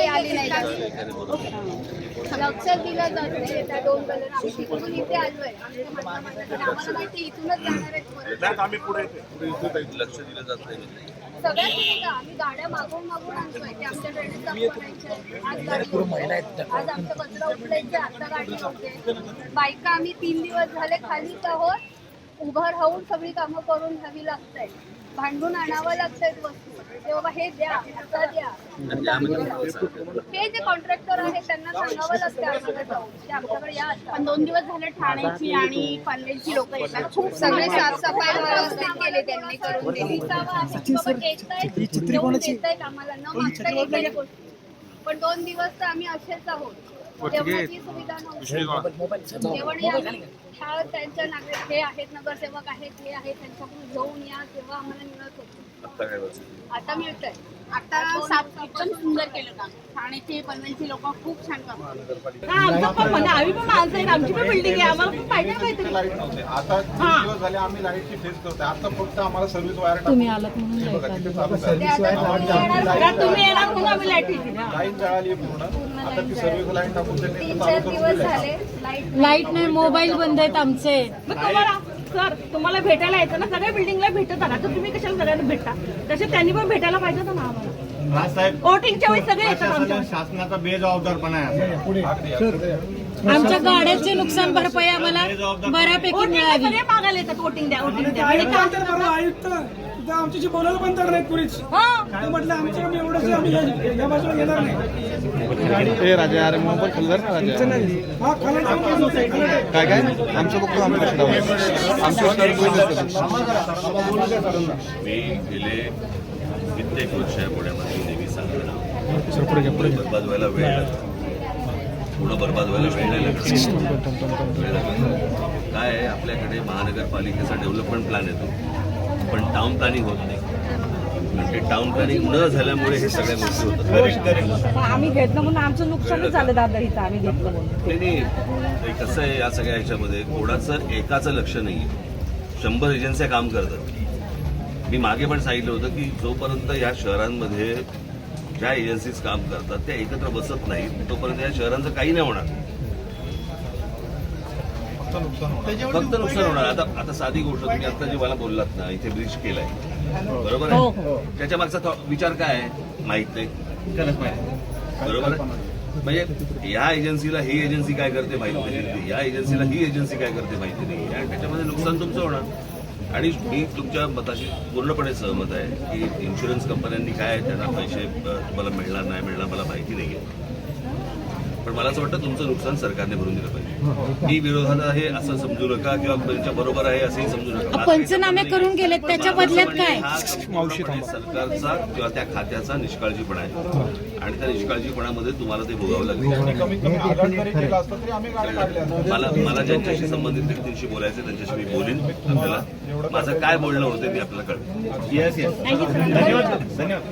काही आली नाही दिलं जात नाही त्या दोन कलर आम्ही इथे मतदानासाठी. आम्हाला माहिती इथूनच जाणार आहेत आम्ही पुढे येते लक्ष दिलं जात नाही. सगळ्यात नाही का? आम्ही गाड्या मागून मागून आणतोय. आमच्या आज गाडी होते. आज आमचा कचरा उचलायचे आता गाडी बायका आम्ही तीन दिवस झाले खालीच आहोत. उभं राहून सगळी कामं करून घ्यावी लागतायत भांडून आणावं लागतंय वस्तू ते बाबा हे द्या आता द्या. हे जे कॉन्ट्रॅक्टर आहेत त्यांना सांगावं लागतं आम्हाला जाऊन की आमच्याकडे या आता. पण दोन दिवस झाले ठाण्याची आणि पनवेलची लोक येतात. खूप सगळे साफसफाई व्यवस्थित केले त्यांनी करून. दिली आहे. बाबा देतायत, देतायत आम्हाला. न मागता गोष्ट. पण दोन दिवस तर आम्ही असेच आहोत जेवणाची सुविधा नव्हती. जेवण या ह्या त्यांच्या नागरिक हे आहेत नगरसेवक आहेत हे आहेत त्यांच्याकडून घेऊन या तेव्हा आम्हाला मिळत होतं. आता काय वाजता? आता मिळतंय आता साफ एकदम सुंदर केलं काम. ठाण्याचे पनवेलची लोक खूप छान काम करतात. आमचं पण आम्ही पण माणसं आहेत आमची पण बिल्डिंग आहे आम्हाला पण पाहिजे ना काहीतरी. लाइट नव्हते आता तीन दिवस झाले आम्ही लाईटची फेस करतोय. आता फक्त आम्हाला सर्व्हिस वायर तुम्ही आलात म्हणून बघा तिथे चालू आहे. ते आता तुम्ही येणार कारण तुम्ही येणार म्हणून आम्ही लाइट ठेवली ना. लाईन जळाली पूर्ण. आता ती सर्व्हिस लाईन टाकून त्यांनी तीन इथं चार चालू दिवस करून दिलंय. झाले लाइट लाइट नाही मोबाईल बंद आहेत आमचे. मग तुम्हाला सर तुम्हाला भेटायला यायचं ना सगळ्या बिल्डिंगला भेटत आला तर तुम्ही कशाला सगळ्यांना भेटता तसे त्यांनी पण भेटायला पाहिजे होतं ना आम्हाला. राजसाहेब वोटिंगच्या वेळी सगळे येतात आमच्या. प्रशासन शासनाचा बेजबाबदारपणा आहे आमच्या गाड्याचे नुकसान भरपाई आम्हाला बऱ्यापैकी वोटिंगला मिळावी सगळे मागायला येतात वोटिंग द्या वोटिंग द्या. म्हणजे आयुक्त काम तर बरोबर आयुक्त तिथं आमच्याशी बोलायला पण तर नाहीत कुणीच हा. तर म्हटलं आमच्या कमी एवढंच आम्ही या- या बाजूला येणार नाही. ए राजा अरे मोबाईल ना राजा हा खाली खाली. काय काय? आमचं बघतो आमचं लक्षात आमचं लक्षात मी गेले कित्येक वर्ष आहे पुण्यामध्ये नेहमी सांगतो बरबाद व्हायला वेळ लागतो पूर्ण बरबाद व्हायला वेळ नाही लागत. काय आहे? आपल्याकडे महानगरपालिकेचा डेव्हलपमेंट प्लॅन येतो पण टाउन प्लॅनिंग होत नाही. आणि ते टाउन प्लॅनिंग न झाल्यामुळे हे सगळ्या गोष्टी होतात. आम्ही घेतलं म्हणून आमचं नुकसानच झालं दादा इथं. आम्ही घेतलं म्हणून. नाही कसं आहे या सगळ्या ह्याच्यामध्ये? कोणाचं एकाचं लक्ष नाही आहे शंभर एजन्स्या काम करतात. मी मागे पण सांगितलं होतं की जोपर्यंत या शहरांमध्ये ज्या एजन्सीज काम करतात त्या एकत्र बसत नाहीत तोपर्यंत या शहरांचं काही नाही होणार. फक्त नुकसान होणार. फक्त नुकसान होणार. आता आता साधी गोष्ट तुम्ही आता जे मला बोललात ना इथे ब्रिज केलाय. बरोबर आहे? त्याच्या मागचा विचार काय आहे? माहीत नाही. बरोबर आहे? म्हणजे या एजन्सीला ही एजन्सी काय करते माहिती नाही. या एजन्सीला ही एजन्सी काय करते माहिती नाही. आणि त्याच्यामध्ये नुकसान तुमचं होणार. आणि मी तुमच्या मताशी पूर्णपणे सहमत आहे की इन्शुरन्स कंपन्यांनी काय त्यांना पैसे तुम्हाला मिळणार नाही मिळणार मला माहिती नाही आहे पण मला असं वाटतं तुमचं नुकसान सरकारने भरून दिलं पाहिजे. मी विरोधात आहे असं समजू नका किंवा त्यांच्या बरोबर आहे असंही समजू नका. पंचनामे करून गेलेत, पण त्याच्या बदल्यात काय? हा सरकारचा किंवा त्या खात्याचा निष्काळजीपणा आहे. आणि त्या निष्काळजीपणामध्ये तुम्हाला ते भोगावं लागेल. मला मला ज्यांच्याशी संबंधित व्यक्तींशी बोलायचं त्यांच्याशी मी बोलीन आपल्याला. माझं काय बोलणं होतं ते आपल्याला कळतं. येस येस धन्यवाद धन्यवाद.